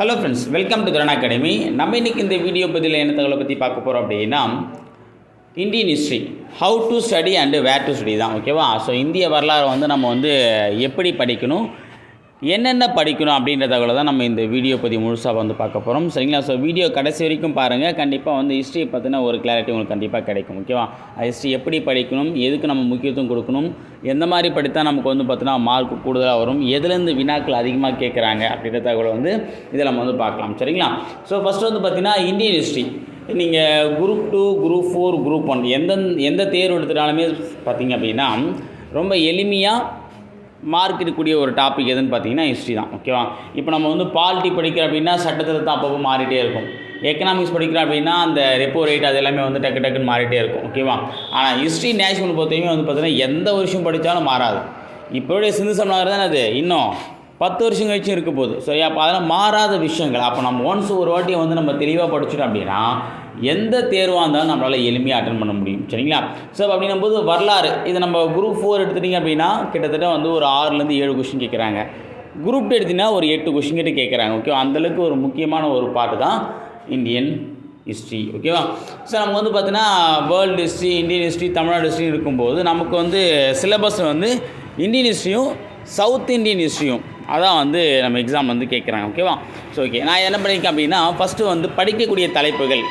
Hello friends welcome to துரண் academy நம்ம இன்னைக்கு இந்த வீடியோ பதில் என்ன தகவலை பற்றி பார்க்க போகிறோம் அப்படின்னா Indian history how to study and where to study தான் ஓகேவா ஸோ இந்திய வரலாறு வந்து நம்ம வந்து எப்படி படிக்கணும் என்னென்ன படிக்கணும் அப்படின்ற தகவலை தான் நம்ம இந்த வீடியோ பற்றி முழுசாக வந்து பார்க்க போகிறோம் சரிங்களா? ஸோ வீடியோ கடைசி வரைக்கும் பாருங்கள் கண்டிப்பாக வந்து ஹிஸ்ட்ரியை பற்றின ஒரு கிளாரிட்டி உங்களுக்கு கண்டிப்பாக கிடைக்கும். ஓகேவா ஹிஸ்ட்ரி எப்படி படிக்கணும்? எதுக்கு நம்ம முக்கியத்துவம் கொடுக்கணும்? எந்த மாதிரி படித்தா நமக்கு வந்து பார்த்தீங்கன்னா மார்க் கூடுதலாக வரும்? எதுலேருந்து வினாக்கள் அதிகமாக கேட்குறாங்க? அப்படின்ற தகவலை வந்து இதில் நம்ம வந்து பார்க்கலாம். சரிங்களா? ஸோ ஃபஸ்ட்டு வந்து பார்த்திங்கன்னா இந்தியன் ஹிஸ்ட்ரி நீங்கள் group two group four group one எந்த எந்த தேர்வு எடுத்துட்டாலுமே பார்த்தீங்க அப்படின்னா ரொம்ப எளிமையாக மார்க் இருக்கக்கூடிய ஒரு டாபிக் எதுன்னு பார்த்தீங்கன்னா ஹிஸ்ட்ரி தான் ஓகேவா இப்போ நம்ம வந்து பாலிட்டி படிக்கிறோம் அப்படின்னா சட்டத்திருத்தம் அப்பப்போ மாறிட்டே இருக்கும். எக்கனாமிக்ஸ் படிக்கிறோம் அப்படின்னா அந்த ரெப்போ ரேட் அது எல்லாமே வந்து டக்கு டக்குன்னு மாறிட்டே இருக்கும் ஓகேவா ஆனால் ஹிஸ்ட்ரி நேஷனல் பொறுத்தவரைக்கும் வந்து பார்த்தீங்கன்னா எந்த வருஷம் படித்தாலும் மாறாது. இப்போடைய சிந்து சமநாதர் தானே அது? இன்னும் பத்து வருஷம் கழிச்சும் இருக்க போகுது. சரி அப்போ அதெல்லாம் மாறாத விஷயங்கள். அப்போ நம்ம ஒன்ஸ் ஒரு வாட்டி வந்து நம்ம தெளிவாக படிச்சிட்டோம் அப்படின்னா எந்த தேர்வாக இருந்தாலும் நம்மளால் எளிமையாக அட்டன் பண்ண முடியும். சரிங்களா? ஸோ அப்படின்னும் போது வரலாறு. இது நம்ம குரூப் ஃபோர் எடுத்துட்டிங்க அப்படின்னா கிட்டத்தட்ட வந்து ஒரு ஆறுலேருந்து ஏழு கொஷின் கேட்குறாங்க. குரூப் டூ எடுத்திங்கன்னா ஒரு எட்டு கொஷின் கிட்ட கேட்குறாங்க. ஓகே அந்தளவுக்கு ஒரு முக்கியமான ஒரு பாட்டு தான் இந்தியன் ஹிஸ்ட்ரி ஓகேவா ஸோ நம்ம வந்து பார்த்தீங்கன்னா world history Indian history Tamil Nadu ஹிஸ்ட்ரின்னு இருக்கும்போது நமக்கு வந்து சிலபஸ் வந்து இந்தியன் ஹிஸ்ட்ரியும் சவுத் இந்தியன் ஹிஸ்ட்ரியும் அதான் வந்து நம்ம எக்ஸாம் வந்து கேட்குறாங்க. ஓகேவா ஸோ ஓகே நான் என்ன பண்ணியிருக்கேன் அப்படின்னா ஃபஸ்ட்டு வந்து படிக்கக்கூடிய தலைப்புகள்.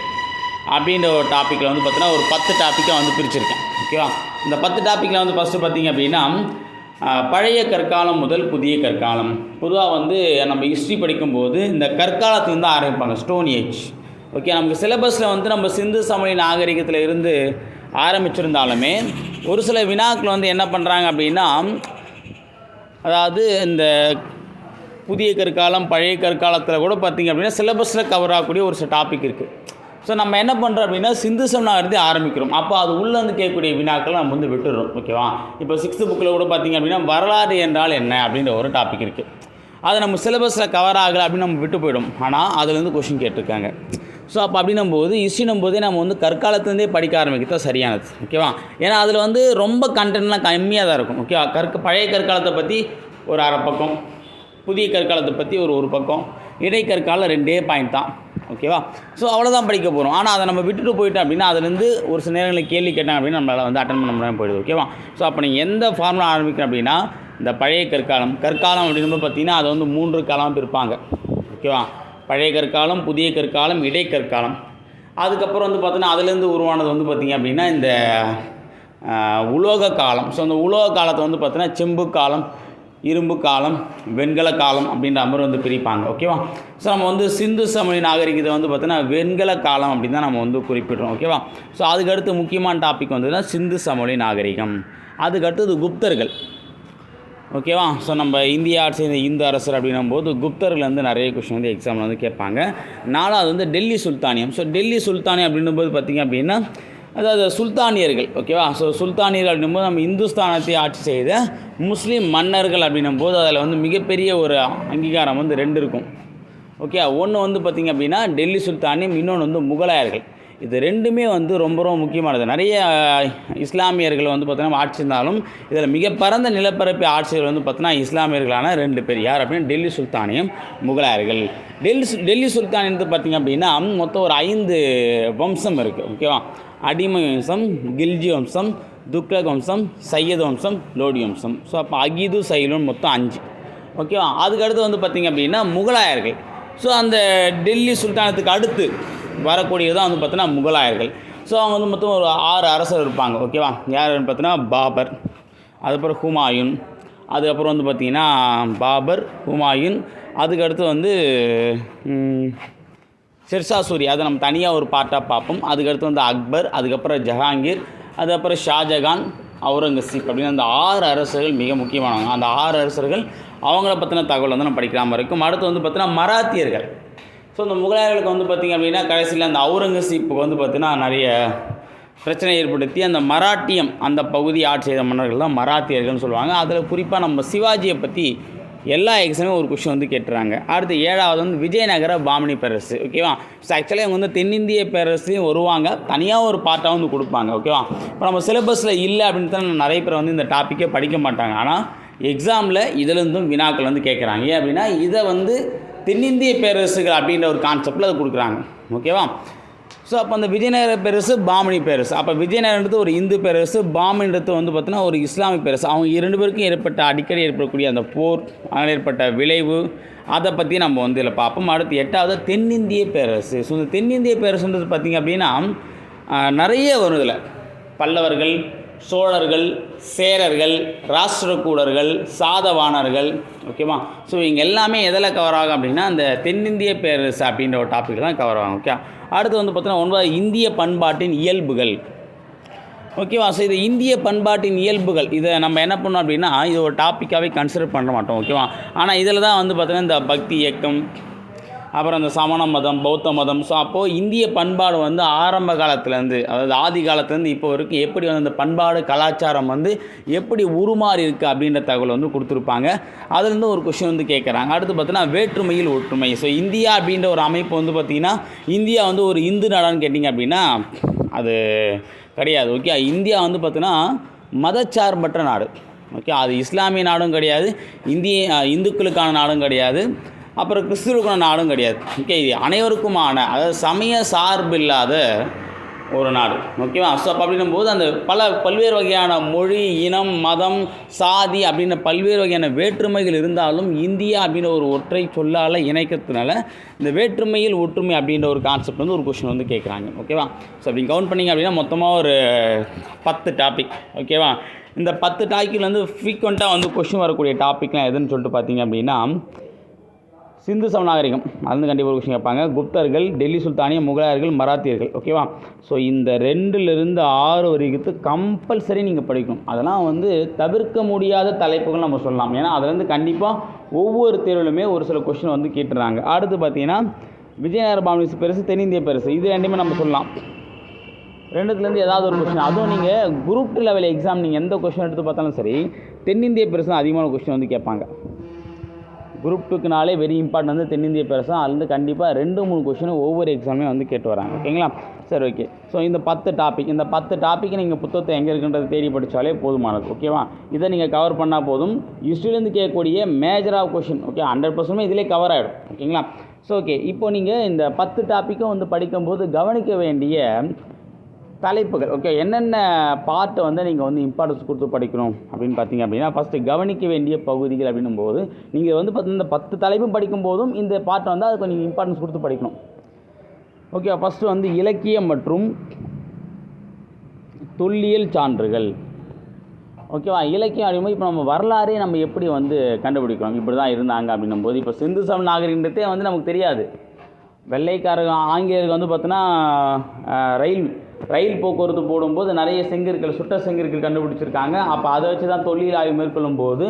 அப்படின்ற ஒரு டாப்பிக்கில் வந்து பார்த்தீங்கன்னா ஒரு பத்து டாப்பிக்காக வந்து பிரிச்சிருக்கேன். ஓகேவா இந்த பத்து டாப்பிக்கில் வந்து ஃபஸ்ட்டு பார்த்தீங்க அப்படின்னா பழைய கற்காலம் முதல் புதிய கற்காலம். பொதுவாக வந்து நம்ம ஹிஸ்ட்ரி படிக்கும்போது இந்த கற்காலத்துலேருந்து ஆரம்பிப்பாங்க ஸ்டோன் ஏஜ் ஓகே நமக்கு சிலபஸில் வந்து நம்ம சிந்து சமணி நாகரிகத்தில் இருந்து ஆரம்பிச்சிருந்தாலுமே ஒரு சில வினாக்கள் வந்து என்ன பண்ணுறாங்க அப்படின்னா அதாவது இந்த புதிய கற்காலம் பழைய கற்காலத்தில் கூட பார்த்திங்க அப்படின்னா சிலபஸில் கவர் ஆகக்கூடிய ஒரு சில டாபிக் இருக்குது ஸோ நம்ம என்ன பண்ணுறோம் அப்படின்னா சிந்து சமணாகிருதி ஆரம்பிக்கிறோம். அப்போ அது உள்ளே வந்து கேட்கக்கூடிய வினாக்களை நம்ம வந்து விட்டுடுறோம் ஓகேவா இப்போ சிக்ஸ்த்து புக்கில் கூட பார்த்திங்க அப்படின்னா வரலாறு என்றால் என்ன? அப்படின்ற ஒரு டாபிக் இருக்குது அது நம்ம சிலபஸில் கவர் ஆகலை அப்படின்னு நம்ம விட்டு போயிடும். ஆனால் அதுலேருந்து கொஷின் கேட்டிருக்காங்க. ஸோ அப்போ அப்படின்னும் போது ஹிஸ்ட்ரினும் போதே நம்ம வந்து கற்காலத்துலேருந்தே படிக்க ஆரம்பிக்கிறது சரியானது ஓகேவா ஏன்னா அதில் வந்து ரொம்ப கண்டென்ட்லாம் கம்மியாக தான் இருக்கும் ஓகேவா கற்க பழைய கற்காலத்தை பற்றி ஒரு அரை பக்கம் புதிய கற்காலத்தை பற்றி ஒரு ஒரு பக்கம் இடைக்கற்காலம் ரெண்டே பாயிண்ட் தான். ஓகேவா? ஸோ அவ்வளோதான் படிக்க போகிறோம் ஆனால் அதை நம்ம விட்டுட்டு போயிட்டோம் அப்படின்னா அதுலேருந்து ஒரு சில நேரங்களில் கேள்வி கேட்டாங்க அப்படின்னா நம்மளால் வந்து அட்டன் பண்ண முடியாமல் போயிடுது ஓகேவா? ஸோ அப்போ நீங்கள் எந்த ஃபார்முலா ஆரம்பிக்கிறேன் அப்படின்னா இந்த பழைய கற்காலம் கற்காலம் அப்படின்னு பார்த்தீங்கன்னா அதை வந்து மூன்று காலமாக பிரிப்பாங்க ஓகேவா? பழைய கற்காலம் புதிய கற்காலம் இடைக்கற்காலம் அதுக்கப்புறம் வந்து பார்த்தீங்கன்னா அதுலேருந்து உருவானது வந்து பார்த்திங்க அப்படின்னா இந்த உலோக காலம். ஸோ அந்த உலோக காலத்தை வந்து பார்த்தீங்கன்னா செம்பு காலம் இரும்பு காலம் வெண்கல காலம் அப்படின்ற மாதிரி வந்து பிரிப்பாங்க ஓகேவா ஸோ நம்ம வந்து சிந்து சமணி நாகரிகத்தை வந்து பார்த்தோன்னா வெண்கல காலம் அப்படின்னு தான் நம்ம வந்து குறிப்பிடுறோம் ஓகேவா ஸோ அதுக்கடுத்து முக்கியமான டாபிக் வந்து சிந்து சமொழி நாகரிகம். அதுக்கடுத்தது குப்தர்கள் ஓகேவா ஸோ நம்ம இந்தியா சேர்ந்த இந்து அரசர் அப்படின்னும் போது குப்தர்கள் வந்து நிறைய கொஷின் வந்து எக்ஸாமில் வந்து கேட்பாங்க. நாலாவது வந்து டெல்லி சுல்தானியம். ஸோ டெல்லி சுல்தானியம் அப்படின்னும் போது பார்த்திங்க அப்படின்னா அதாவது சுல்தானியர்கள் ஓகேவா ஸோ சுல்தானியர்கள் அப்படின்னும் போது நம்ம இந்துஸ்தானத்தை ஆட்சி செய்த முஸ்லீம் மன்னர்கள் அப்படின்னும் போது அதில் வந்து மிகப்பெரிய ஒரு அங்கீகாரம் வந்து ரெண்டு இருக்கும். ஓகே ஒன்று வந்து பார்த்திங்க அப்படின்னா டெல்லி சுல்தானியம் இன்னொன்று வந்து முகலாயர்கள். இது ரெண்டுமே வந்து ரொம்ப ரொம்ப முக்கியமானது. நிறைய இஸ்லாமியர்கள் வந்து பார்த்தீங்கன்னா ஆட்சி இருந்தாலும் இதில் மிக பரந்த நிலப்பரப்பு ஆட்சியர்கள் வந்து பார்த்தீங்கன்னா இஸ்லாமியர்களான ரெண்டு பேர். யார் அப்படின்னா டெல்லி சுல்தானியம் முகலாயர்கள். டெல்லி சு- டெல்லி சுல்தானியத்து பார்த்திங்க அப்படின்னா மொத்தம் ஒரு ஐந்து வம்சம் இருக்குது ஓகேவா அடிமை வம்சம் கில்ஜி வம்சம் துக்ளக் வம்சம் சையது வம்சம் லோடி வம்சம் ஸோ அப்போ அகிது சைலுன்னு மொத்தம் அஞ்சு. ஓகேவா அதுக்கடுத்து வந்து பார்த்திங்க அப்படின்னா முகலாயர்கள். ஸோ அந்த டெல்லி சுல்தானத்துக்கு அடுத்து வரக்கூடியது தான் வந்து பார்த்தீங்கன்னா முகலாயர்கள். ஸோ அவங்க வந்து மொத்தம் ஒரு ஆறு அரசர் இருப்பாங்க. ஓகேவா யாருன்னு பார்த்தீங்கன்னா பாபர். அதுக்கப்புறம் ஹுமாயூன். அதுக்கப்புறம் வந்து பார்த்திங்கன்னா பாபர் ஹுமாயூன். அதுக்கடுத்து வந்து ஷெர்ஷா சூரி அதை நம்ம தனியாக ஒரு பார்ட்டாக பார்ப்போம். அதுக்கடுத்து வந்து அக்பர் அதுக்கப்புறம் ஜஹாங்கீர் அதுக்கப்புறம் ஷாஜகான் அவுரங்கசீப் அப்படின்னு அந்த ஆறு அரசர்கள் மிக முக்கியமானவங்க. அந்த ஆறு அரசர்கள் அவங்கள பற்றின தகவல் வந்து நம்ம படிக்கிற மாதிரி இருக்கும். அடுத்து வந்து பார்த்தீங்கன்னா மராத்தியர்கள். ஸோ இந்த முகலாயர்களுக்கு வந்து பார்த்திங்க அப்படின்னா கடைசியில் அந்த அவுரங்கசீப்புக்கு வந்து பார்த்திங்கன்னா நிறைய பிரச்சனை ஏற்படுத்தி அந்த மராட்டியம் அந்த பகுதி ஆட்சி செய்த மன்னர்கள் தான் மராத்தியர்கள்னு சொல்லுவாங்க. அதில் குறிப்பாக நம்ம சிவாஜியை பற்றி எல்லா எக்ஸாமே ஒரு கொஷின் வந்து கேட்டுறாங்க. அடுத்து ஏழாவது வந்து விஜயநகர பாமணி பேரரசு ஓகேவா ஸோ ஆக்சுவலாக இவங்க வந்து தென்னிந்திய பேரரசையும் வருவாங்க. தனியாக ஒரு பார்ட்டாக வந்து கொடுப்பாங்க ஓகேவா இப்போ நம்ம சிலபஸில் இல்லை அப்படின்னு தான் நிறைய பேர் வந்து இந்த டாப்பிக்கே படிக்க மாட்டாங்க. ஆனால் எக்ஸாமில் இதுலேருந்தும் வினாக்கள் வந்து கேட்குறாங்க ஏன் அப்படின்னா இதை வந்து தென்னிந்திய பேரரசுகள் அப்படின்ற ஒரு கான்செப்டில் அதை கொடுக்குறாங்க ஓகேவா ஸோ அப்போ அந்த விஜயநகர பேரரசு பாமணி பேரரசு. அப்போ விஜயநகரன்றது ஒரு இந்து பேரரசு பாமணின்றது வந்து பார்த்தீங்கன்னா ஒரு இஸ்லாமிய பேரரசு. அவங்க இரண்டு பேருக்கும் ஏற்பட்ட அடிக்கடி ஏற்படக்கூடிய அந்த போர் அதனால் ஏற்பட்ட விளைவு அதை பற்றி நம்ம வந்து இதில் பார்ப்போம். அடுத்து எட்டாவது தென்னிந்திய பேரரசு. ஸோ இந்த தென்னிந்திய பேரரசுன்றது பார்த்திங்க அப்படின்னா நிறைய வரும் இதில். பல்லவர்கள் சோழர்கள் சேரர்கள் ராஷ்டிரகூடர்கள் சாதவாணர்கள் ஓகேவா ஸோ இங்கே எல்லாமே எதில் கவர் ஆகும் அப்படின்னா அந்த தென்னிந்திய பேரரசு அப்படின்ற ஒரு டாபிக் தான் கவர் ஆகும் ஓகே அடுத்து வந்து பார்த்தீங்கன்னா ஒன்பது இந்திய பண்பாட்டின் இயல்புகள். ஓகேவா ஸோ இது இந்திய பண்பாட்டின் இயல்புகள். இதை நம்ம என்ன பண்ணோம் அப்படின்னா இது ஒரு டாப்பிக்காகவே கன்சிடர் பண்ண மாட்டோம் ஓகேவா ஆனால் இதில் தான் வந்து பார்த்திங்கன்னா இந்த பக்தி இயக்கம் அப்புறம் இந்த சமண மதம் பௌத்த மதம். ஸோ அப்போது இந்திய பண்பாடு வந்து ஆரம்ப காலத்துலேருந்து அதாவது ஆதி காலத்துலேருந்து இப்போ வரைக்கும் எப்படி வந்து அந்த பண்பாடு கலாச்சாரம் வந்து எப்படி உருமாறி இருக்குது அப்படின்ற தகவல் வந்து கொடுத்துருப்பாங்க. அதுலேருந்து ஒரு கொஷின் வந்து கேட்குறாங்க. அடுத்து பார்த்தீங்கன்னா வேற்றுமையில் ஒற்றுமை. ஸோ இந்தியா அப்படின்ற ஒரு அமைப்பு வந்து பார்த்திங்கன்னா இந்தியா வந்து ஒரு இந்து நாடான்னு கேட்டிங்க அப்படின்னா அது கிடையாது ஓகே இந்தியா வந்து பார்த்தீங்கன்னா மதச்சார்பற்ற நாடு ஓகே அது இஸ்லாமிய நாடும் கிடையாது இந்திய இந்துக்களுக்கான நாடும் கிடையாது. அப்புறம் கிறிஸ்துவுக்கான நாடும் கிடையாது. ஓகே இது அனைவருக்குமான அதாவது சமய சார்பில்லாத ஒரு நாடு. ஓகேவா? ஸோ அப்போ அப்படின்னும் போது அந்த பல பல்வேறு வகையான மொழி இனம் மதம் சாதி அப்படின்ற பல்வேறு வகையான வேற்றுமைகள் இருந்தாலும் இந்தியா அப்படின்ற ஒரு ஒற்றை சொல்லால் இணைக்கிறதுனால இந்த வேற்றுமையில் ஒற்றுமை அப்படின்ற ஒரு கான்செப்ட் வந்து ஒரு கொஷின் வந்து கேட்குறாங்க. ஓகேவா? ஸோ அப்படி கவுண்ட் பண்ணிங்க அப்படின்னா மொத்தமாக ஒரு பத்து டாபிக் ஓகேவா? இந்த பத்து டாக்கில் வந்து ஃப்ரீக்வெண்ட்டாக வந்து கொஷின் வரக்கூடிய டாப்பிக்லாம் எதுன்னு சொல்லிட்டு பார்த்தீங்க அப்படின்னா சிந்து சமநாகரிகம் அது வந்து கண்டிப்பாக ஒரு விஷயம் கேட்பாங்க. குப்தர்கள் டெல்லி சுல்தானிய முகலாயர்கள் மராத்தியர்கள். ஓகேவா ஸோ இந்த ரெண்டுலேருந்து ஆறு வரைக்கும் கம்பல்சரி நீங்கள் படிக்கணும். அதெல்லாம் வந்து தவிர்க்க முடியாத தலைப்புகள் நம்ம சொல்லலாம். ஏன்னா அதுலேருந்து கண்டிப்பாக ஒவ்வொரு தேர்விலுமே ஒரு சில கொஷின் வந்து கேட்டுறாங்க. அடுத்து பார்த்தீங்கன்னா விஜயநகர பாமனிஸ் பெருசு தென்னிந்திய பெருசு. இது ரெண்டுமே நம்ம சொல்லலாம். ரெண்டுத்துலேருந்து ஏதாவது ஒரு கொஷின் அதுவும் நீங்கள் குரூப் டூ லெவல் எக்ஸாம் நீங்கள் எந்த கொஷின் எடுத்து பார்த்தாலும் சரி தென்னிந்திய பெருசு தான் அதிகமான கொஸ்டின் வந்து கேட்பாங்க. குரூப் டூக்குனாலே வெரி இம்பார்ட்டன் வந்து தென்னிந்திய தான். அதுலேருந்து கண்டிப்பாக ரெண்டு மூணு கொஷினும் ஒவ்வொரு எக்ஸாமே வந்து கேட்டு வராங்க. ஓகேங்களா சரி ஓகே ஸோ இந்த பத்து டாபிக் இந்த பத்து டாப்பிக்கு நீங்கள் புத்தகத்தை எங்கே இருக்குன்றது தேடி படித்தாலே போதுமானது. ஓகேவா இதை நீங்கள் கவர் பண்ணால் போதும். ஹிஸ்ட்ரிலேருந்து கேட்கக்கூடிய major of question okay hundred பர்சன்ட்மே இதிலே கவர் ஆகிடும் ஓகேங்களா ஸோ ஓகே இப்போ நீங்கள் இந்த பத்து டாப்பிக்கும் வந்து படிக்கும்போது கவனிக்க வேண்டிய தலைப்புகள். ஓகே என்னென்ன பார்ட்டை வந்து நீங்கள் வந்து இம்பார்ட்டன்ஸ் கொடுத்து படிக்கணும் அப்படின்னு பார்த்தீங்க அப்படின்னா ஃபஸ்ட்டு கவனிக்க வேண்டிய பகுதிகள் அப்படின்னும் போது நீங்கள் வந்து பார்த்தீங்கன்னா இந்த பத்து தலைப்பும் படிக்கும் போதும் இந்த பாட்டை வந்து அதுக்கு நீங்கள் இம்பார்ட்டன்ஸ் கொடுத்து படிக்கணும். ஓகே ஃபஸ்ட்டு வந்து இலக்கியம் மற்றும் தொல்லியல் சான்றுகள். ஓகேவா இலக்கியம் அப்படிங்கும்போது இப்போ நம்ம வரலாறே நம்ம எப்படி வந்து கண்டுபிடிக்கிறோம் இப்படி தான் இருந்தாங்க அப்படின்னும் போது இப்போ சிந்து சம நாகரிகன்றதே வந்து நமக்கு தெரியாது. வெள்ளைக்காரர்கள் ஆங்கிலேயருக்கு வந்து பார்த்தோன்னா ரயில் ரயில் போக்குவரத்து போடும்போது நிறைய செங்கற்கள் சுட்ட செங்கற்கள் கண்டுபிடிச்சிருக்காங்க. அப்போ அதை வச்சு தான் தொழில் ஆய்வு மேற்கொள்ளும் போது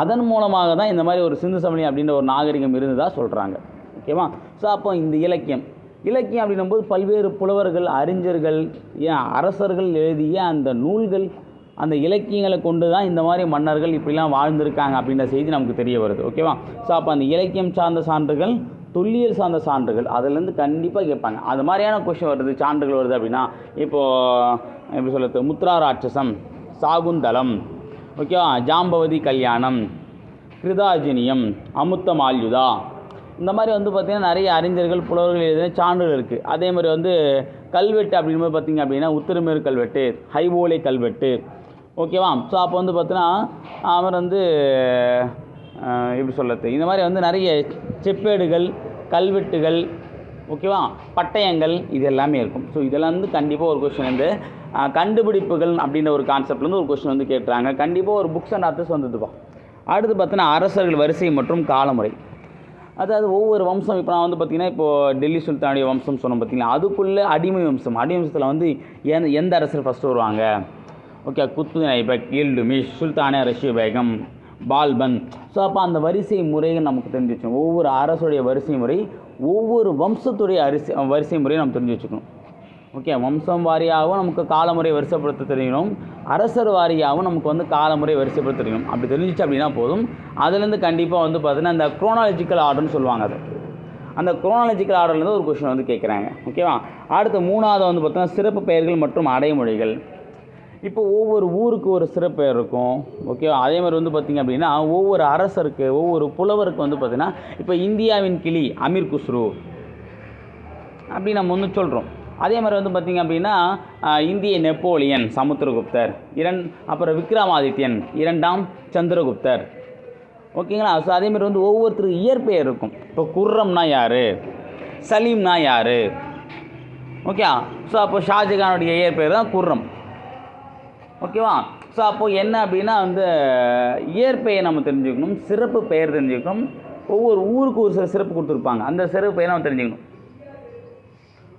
அதன் மூலமாக தான் இந்த மாதிரி ஒரு சிந்து சமணி அப்படின்ற ஒரு நாகரிகம் இருந்ததாக சொல்கிறாங்க ஓகேவா ஸோ அப்போ இந்த இலக்கியம். இலக்கியம் அப்படின்னும்போது பல்வேறு புலவர்கள் அறிஞர்கள் ஏன் அரசர்கள் எழுதிய அந்த நூல்கள் அந்த இலக்கியங்களை கொண்டு தான் இந்த மாதிரி மன்னர்கள் இப்படிலாம் வாழ்ந்திருக்காங்க அப்படின்ற செய்தி நமக்கு தெரிய வருது. ஓகேவா ஸோ அப்போ அந்த இலக்கியம் சார்ந்த சான்றுகள் தொல்லியல் சார்ந்த சான்றுகள் அதுலேருந்து கண்டிப்பாக கேட்பாங்க. அது மாதிரியான கொஷின் வருது சான்றுகள் வருது அப்படின்னா இப்போது எப்படி சொல்கிறது முத்ரா ராட்சசம் சாகுந்தலம் ஓகேவா ஜாம்பவதி கல்யாணம் கிருதாஜினியம் அமுத்த மால்யுதா. இந்த மாதிரி வந்து பார்த்திங்கன்னா நிறைய அறிஞர்கள் புலவர்கள் எழுதின சான்றுகள் இருக்குது அதே மாதிரி வந்து கல்வெட்டு அப்படிங்கும்போது பார்த்திங்க அப்படின்னா உத்திரமேறு கல்வெட்டு ஹைவோலை கல்வெட்டு ஓகேவா ஸோ அப்போ வந்து பார்த்தீங்கன்னா அவர் வந்து எப்படி சொல்கிறது இந்த மாதிரி வந்து நிறைய செப்பேடுகள் கல்வெட்டுகள் ஓகேவா? பட்டயங்கள் இது எல்லாமே இருக்கும். ஸோ இதெல்லாம் வந்து கண்டிப்பாக ஒரு கொஷின் வந்து கண்டுபிடிப்புகள் அப்படின்ற ஒரு கான்செப்ட்லேருந்து ஒரு கொஷின் வந்து கேட்டுறாங்க கண்டிப்பாக ஒரு புக்ஸ் அண்ட் ஆத்தர்ஸ் வந்துதுப்பா அடுத்து பார்த்தீங்கன்னா அரசர்கள் வரிசை மற்றும் காலமுறை. அதாவது ஒவ்வொரு வம்சம் இப்போ நான் வந்து பார்த்தீங்கன்னா இப்போது டெல்லி சுல்தானுடைய வம்சம் சொன்னோம் பார்த்தீங்களா? அதுக்குள்ளே அடிமை வம்சம். அடிமை வம்சத்தில் வந்து எந்த எந்த அரசர் ஃபஸ்ட்டு வருவாங்க? ஓகே குத்து ஐபக் இல்டுமிஷ் சுல்தானே ரஷ்ய பேகம் பால்பன். ஸோ அப்போ அந்த வரிசை முறைகள் நமக்கு தெரிஞ்சு வச்சுக்கணும். ஒவ்வொரு அரசுடைய வரிசை முறை ஒவ்வொரு வம்சத்துடைய அரிசி வரிசை முறையை நம்ம தெரிஞ்சு வச்சுக்கணும். ஓகே வம்சம் வாரியாகவும் நமக்கு காலமுறை வரிசைப்படுத்த தெரியணும் அரசர் வாரியாகவும் நமக்கு வந்து காலமுறை வரிசைப்படுத்த தெரியணும் அப்படி தெரிஞ்சிச்சு அப்படின்னா போதும். அதுலேருந்து கண்டிப்பாக வந்து பார்த்தீங்கன்னா இந்த குரோனாலஜிக்கல் ஆர்டர்னு சொல்லுவாங்க அது. அந்த குரோனாலஜிக்கல் ஆர்டர்லேருந்து ஒரு கொஷின் வந்து கேட்குறாங்க. ஓகேவா அடுத்து மூணாவது வந்து பார்த்தீங்கன்னா சிறப்பு பெயர்கள் மற்றும் அடைமொழிகள். இப்போ ஒவ்வொரு ஊருக்கு ஒரு சிறப்பெயர் இருக்கும். ஓகே அதே மாதிரி வந்து பார்த்திங்க அப்படின்னா ஒவ்வொரு அரசருக்கு ஒவ்வொரு புலவருக்கு வந்து பார்த்திங்கன்னா இப்போ இந்தியாவின் கிளி அமீர் குஸ்ரு அப்படி நம்ம வந்து சொல்கிறோம் அதே மாதிரி வந்து பார்த்திங்க அப்படின்னா இந்திய நெப்போலியன் சமுத்திரகுப்தர் இரண் அப்புறம் விக்ரமாதித்யன் இரண்டாம் சந்திரகுப்தர். ஓகேங்களா ஸோ அதே மாதிரி வந்து ஒவ்வொருத்தருக்கு இயற்பெயர் இருக்கும். இப்போ குர்ரம்னா யார்? சலீம்னா யார்? ஓகே ஸோ அப்போ ஷாஜகானுடைய இயற்பெயர் தான் குர்ரம். ஓகேவா? ஸோ அப்போது என்ன அப்படின்னா வந்து இயற்பெயர் நம்ம தெரிஞ்சுக்கணும் சிறப்பு பெயர் தெரிஞ்சுக்கணும். ஒவ்வொரு ஊருக்கு ஒரு சில சிறப்பு கொடுத்துருப்பாங்க. அந்த சிறப்பு பெயரை நம்ம தெரிஞ்சுக்கணும்.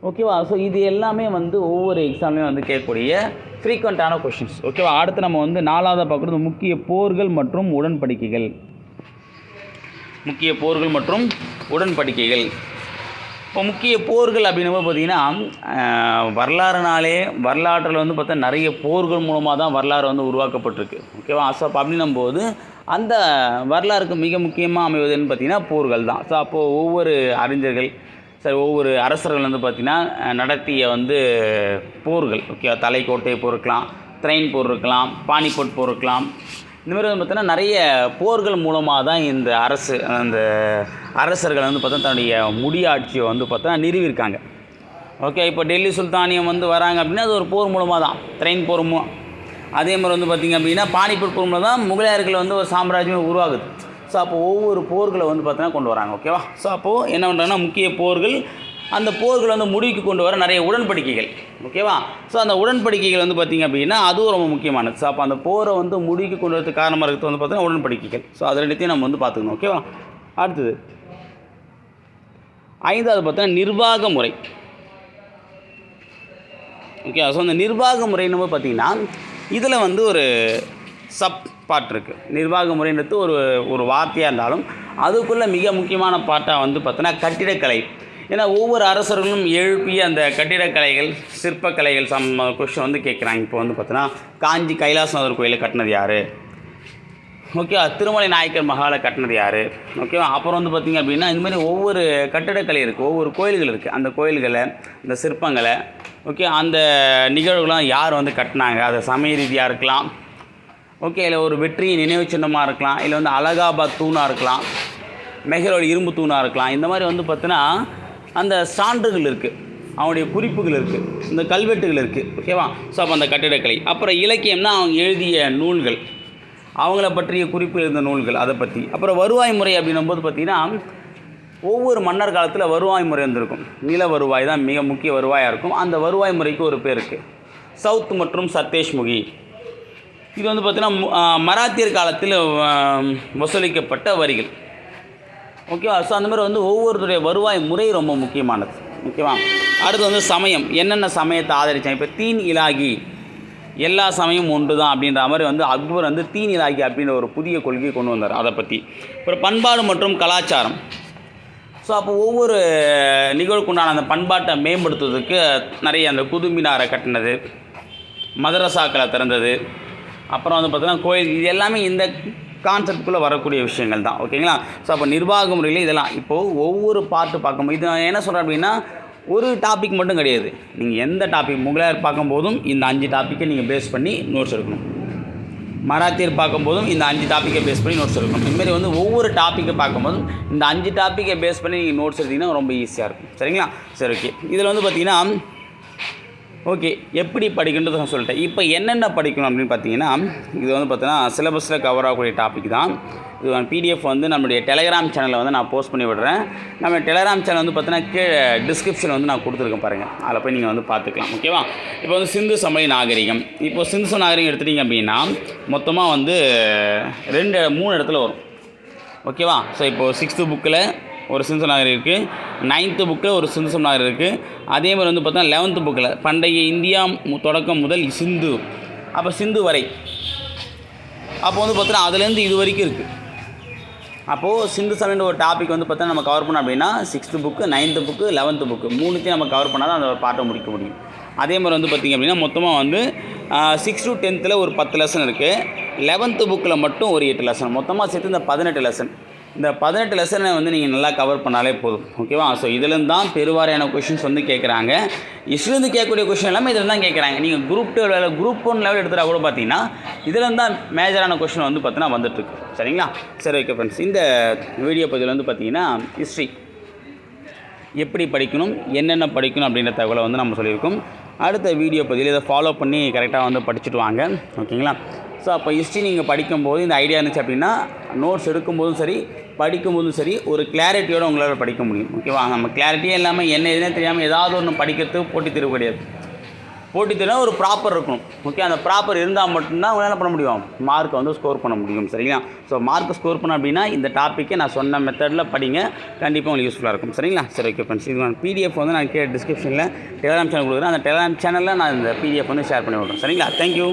ஓகேவா? ஸோ இது எல்லாமே வந்து ஒவ்வொரு எக்ஸாம்லேயும் வந்து கேட்கக்கூடிய ஃப்ரீக்வெண்ட்டான கொஷின்ஸ் ஓகேவா? அடுத்து நம்ம வந்து நாலாவதாக பார்க்குறது முக்கிய போர்கள் மற்றும் உடன்படிக்கைகள். முக்கிய போர்கள் மற்றும் உடன்படிக்கைகள். இப்போ முக்கிய போர்கள் அப்படின்னு பார்த்திங்கன்னா வரலாறுனாலே வரலாற்றில் வந்து பார்த்தா நிறைய போர்கள் மூலமாக தான் வரலாறு வந்து உருவாக்கப்பட்டிருக்கு. ஓகேவா ஸோ அப்போ அப்படின்னும் போது அந்த வரலாறுக்கு மிக முக்கியமாக அமைவதுன்னு பார்த்தீங்கன்னா போர்கள் தான். ஸோ அப்போது ஒவ்வொரு அறிஞர்கள் சரி ஒவ்வொரு அரசர்கள் வந்து பார்த்திங்கன்னா நடத்திய வந்து போர்கள் ஓகே தலைக்கோட்டை போர் இருக்கலாம் ட்ரெயின் போர் இருக்கலாம் பானிபட் போர் இருக்கலாம் இந்த மாதிரி வந்து பார்த்திங்கன்னா நிறைய போர்கள் மூலமாக தான் இந்த அரசு அந்த அரசர்கள் வந்து பார்த்தா தன்னுடைய முடியாட்சியை வந்து பார்த்தா நிறுவியிருக்காங்க. ஓகே இப்போ டெல்லி சுல்தானியம் வந்து வராங்க அப்படின்னா அது ஒரு போர் மூலமாக தான் ட்ரெயின் போர் மூலம் அதே மாதிரி வந்து பார்த்திங்க அப்படின்னா பானிபூர் போர் மூலம் தான் முகலாயர்கள் வந்து ஒரு சாம்ராஜ்யம் உருவாகுது. ஸோ அப்போ ஒவ்வொரு போர்களை வந்து பார்த்தோன்னா கொண்டு வராங்க ஓகேவா ஸோ அப்போது என்ன பண்ணுறாங்கன்னா முக்கிய போர்கள் அந்த போர்களை வந்து முடிவுக்கு கொண்டு வர நிறைய உடன்படிக்கைகள் ஓகேவா ஸோ அந்த உடன்படிக்கைகள் வந்து பார்த்திங்க அப்படின்னா அதுவும் ரொம்ப முக்கியமானது. ஸோ அப்போ அந்த போரை வந்து முடிவுக்கு கொண்டு வரதுக்கு காரணமாக இருக்கிறது வந்து பார்த்தீங்கன்னா உடன்படிக்கைகள். ஸோ அது ரெண்டுத்தையும் நம்ம வந்து பார்த்துக்கணும் ஓகேவா அடுத்தது ஐந்தாவது பார்த்தீங்கன்னா நிர்வாக முறை. ஓகே ஸோ அந்த நிர்வாக முறைன்னு பார்த்தீங்கன்னா இதில் வந்து ஒரு சப் பார்ட் இருக்குது நிர்வாக முறைன்றது ஒரு ஒரு வார்த்தையாக இருந்தாலும் அதுக்குள்ளே மிக முக்கியமான பாட்டாக வந்து பார்த்தோன்னா கட்டிடக்கலை. ஏன்னா ஒவ்வொரு அரசர்களும் எழுப்பிய அந்த கட்டிடக்கலைகள் சிற்பக்கலைகள் சம் கொஷின் வந்து கேட்குறாங்க. இப்போ வந்து பார்த்தோன்னா காஞ்சி கைலாசநாதர் கோயிலை கட்டினது யார்? ஓகே திருமலை நாயக்கர் மகாலை கட்டினது யார்? ஓகேவா அப்புறம் வந்து பார்த்திங்க அப்படின்னா இந்த மாதிரி ஒவ்வொரு கட்டிடக்கலை இருக்குது ஒவ்வொரு கோயில்கள் இருக்குது அந்த கோயில்களை இந்த சிற்பங்களை ஓகே அந்த நிகழ்வுகள்லாம் யார் வந்து கட்டினாங்க? அது சமய ரீதியாக இருக்கலாம். ஓகே இல்லை ஒரு வெற்றி நினைவு சின்னமாக இருக்கலாம் இல்லை வந்து அலகாபாத் தூணாக இருக்கலாம் மெஹரோட இரும்பு தூணாக இருக்கலாம். இந்த மாதிரி வந்து பார்த்தீங்கன்னா அந்த சான்றுகள் இருக்குது அவனுடைய குறிப்புகள் இருக்குது இந்த கல்வெட்டுகள் இருக்குது ஓகேவா? ஸோ அப்போ அந்த கட்டிடக்கலை. அப்புறம் இலக்கியம்னா அவங்க எழுதிய நூல்கள். அவங்கள பற்றிய குறிப்பு இருந்த நூல்கள் அதை பற்றி அப்புறம் வருவாய் முறை அப்படின்னும் போது பார்த்திங்கன்னா ஒவ்வொரு மன்னர் காலத்தில் வருவாய் முறை இருந்திருக்கும் நில வருவாய் தான் மிக முக்கிய வருவாயாக இருக்கும். அந்த வருவாய் முறைக்கு ஒரு பேர் இருக்குது சவுத் மற்றும் சத்தேஷ்முகி. இது வந்து பார்த்திங்கன்னா மராத்தியர் காலத்தில் வசூலிக்கப்பட்ட வரிகள். ஓகேவா? ஸோ அந்த மாதிரி வந்து ஒவ்வொருத்தருடைய வருவாய் முறை ரொம்ப முக்கியமானது. ஓகேவா? அடுத்து வந்து சமயம். என்னென்ன சமயத்தை ஆதரித்தாங்க இப்போ தீன் இலாகி எல்லா சமயமும் ஒன்று தான் அப்படின்ற மாதிரி வந்து அக்பர் வந்து தீநிலாக்கி அப்படின்ற ஒரு புதிய கொள்கையை கொண்டு வந்தார் அதை பற்றி அப்புறம் பண்பாடு மற்றும் கலாச்சாரம். ஸோ அப்போ ஒவ்வொரு நிகழ்வுக்குண்டான அந்த பண்பாட்டை மேம்படுத்துவதற்கு நிறைய அந்த குதுமினாரை கட்டினது மதரசாக்களை திறந்தது அப்புறம் வந்து பார்த்தீங்கன்னா கோயில் இது எல்லாமே இந்த கான்செப்டுக்குள்ளே வரக்கூடிய விஷயங்கள் தான். ஓகேங்களா ஸோ அப்போ நிர்வாக முறையில் இதெல்லாம் இப்போது ஒவ்வொரு பாட்டு பார்க்கும்போது இது நான் என்ன சொல்கிறேன் அப்படின்னா ஒரு டாபிக் மட்டும் கிடையாது. நீங்கள் எந்த டாபிக் முகலாயர் பார்க்கும்போதும் இந்த அஞ்சு டாப்பிக்கை நீங்கள் பேஸ் பண்ணி நோட்ஸ் எடுக்கணும். மராத்தியர் பார்க்கும்போதும் இந்த அஞ்சு டாப்பிக்கை பேஸ் பண்ணி நோட்ஸ் எடுக்கணும். இதுமாரி வந்து ஒவ்வொரு டாப்பிக்கை பார்க்கும்போதும் இந்த அஞ்சு டாப்பிக்கை பேஸ் பண்ணி நீங்கள் நோட்ஸ் எடுத்திங்கன்னா ரொம்ப ஈஸியாக இருக்கும். சரிங்களா? சரி ஓகே இதில் வந்து பார்த்தீங்கன்னா ஓகே எப்படி படிக்கின்றது நான் சொல்லிட்டேன். இப்போ என்னென்ன படிக்கணும் அப்படின்னு பார்த்தீங்கன்னா இது வந்து பார்த்தீங்கன்னா சிலபஸில் கவர் ஆகக்கூடிய டாபிக் தான் பிடிஎஃப் வந்து நம்மளுடைய டெலகிராம் சேனலில் வந்து நான் போஸ்ட் பண்ணி விடுறேன். நம்ம டெலகிராம் சேனல் வந்து பார்த்தீங்கன்னா கீழே டிஸ்கிரிப்ஷன் வந்து நான் கொடுத்துருக்கேன் பாருங்கள் அதில் போய் நீங்கள் வந்து பார்த்துக்கலாம். ஓகேவா இப்போ வந்து சிந்து சமய நாகரிகம். இப்போ சிந்து சமய நாகரிகம் எடுத்துட்டீங்க அப்படின்னா மொத்தமாக வந்து ரெண்டு மூணு இடத்துல வரும். ஓகேவா ஸோ இப்போது சிக்ஸ்த்து புக்கில் ஒரு சிந்து நாகரிகம் இருக்குது நைன்த்து புக்கில் ஒரு சிந்து நாகரிகம் இருக்குது அதே மாதிரி வந்து பார்த்தா லெவன்த்து புக்கில் பண்டைய இந்தியா மு- தொடக்கம் முதல் சிந்து. அப்போ சிந்து வரை. அப்போ வந்து பார்த்தோன்னா அதுலேருந்து இது வரைக்கும் இருக்குது அப்போது சிந்து சமயன்ற ஒரு டாபிக் வந்து பார்த்தா நம்ம கவர் பண்ணோம் அப்படின்னா sixth book ninth book eleventh book மூணுத்தையும் நம்ம கவர் பண்ணால் தான் அந்த ஒரு பாட்டை முடிக்க முடியும். அதே மாதிரி வந்து பார்த்திங்க அப்படின்னா மொத்தமாக வந்து சிக்ஸ் டு டென்த்தில் ஒரு பத்து லெசன் இருக்குது லெவன்த்து புக்கில் மட்டும் ஒரு எட்டு லெசன் மொத்தமாக சேர்த்து இந்த பதினெட்டு லெசன் இந்த பதினெட்டு லெசனை வந்து நீங்கள் நல்லா கவர் பண்ணாலே போதும். ஓகேவா ஸோ இதுலேருந்து தான் பெருவாரியான கொஷின்ஸ் வந்து கேட்குறாங்க இஷ்லேருந்து கேட்கக்கூடிய கொஷின் எல்லாமே இதில் தான் கேட்குறாங்க நீங்கள் group two level group one level எடுத்துட்டா கூட பார்த்தீங்கன்னா இதுலேருந்து தான் மேஜரான கொஷின் வந்து பார்த்தீங்கன்னா வந்துட்டுருக்கு. சரிங்களா? சரி ஓகே ஃப்ரெண்ட்ஸ் இந்த வீடியோ பதிவில் வந்து பார்த்தீங்கன்னா ஹிஸ்ட்ரி எப்படி படிக்கணும் என்னென்ன படிக்கணும் அப்படின்ற தகவலை வந்து நம்ம சொல்லியிருக்கோம். அடுத்த வீடியோ பதிவில் இதை ஃபாலோ பண்ணி கரெக்டாக வந்து படிச்சுட்டு வாங்க. ஓகேங்களா ஸோ அப்போ ஹிஸ்ட்ரி நீங்கள் படிக்கும்போது இந்த ஐடியா இருந்துச்சு அப்படின்னா நோட்ஸ் எடுக்கும்போதும் சரி படிக்கும்போதும் சரி ஒரு கிளாரிட்டியோடு உங்களால் படிக்க முடியும். ஓகேவா நம்ம கிளாரிட்டியே இல்லாமல் என்ன எதுனே தெரியாமல் ஏதாவது ஒன்று படிக்கிறதுக்கு போட்டி தேர்வு கிடையாது. போட்டி தேர்வு ஒரு ப்ராப்பர் இருக்கணும். ஓகே அந்த ப்ராப்பர் இருந்தால் மட்டும்தான் உங்களால் பண்ண முடியும்? மார்க்கை வந்து ஸ்கோர் பண்ண முடியும். சரிங்களா? ஸோ மார்க்கை ஸ்கோர் பண்ண அப்படின்னா இந்த டாப்பிக்கை நான் சொன்ன மெத்தடில் படிங்க. கண்டிப்பாக உங்களுக்கு யூஸ்ஃபுல்லாக இருக்கும். சரிங்களா? சரி ஓகே ஃப்ரெண்ட்ஸ் இது பிடிஎஃப் வந்து நான் கீழே டிஸ்கிரிப்ஷனில் டெலிகிராம் சேனல் கொடுக்குறேன். அந்த டெலிகிராம் சேனலில் நான் இந்த பிடிஎஃப் வந்து ஷேர் பண்ணி விட்றேன். சரிங்களா? தேங்க்யூ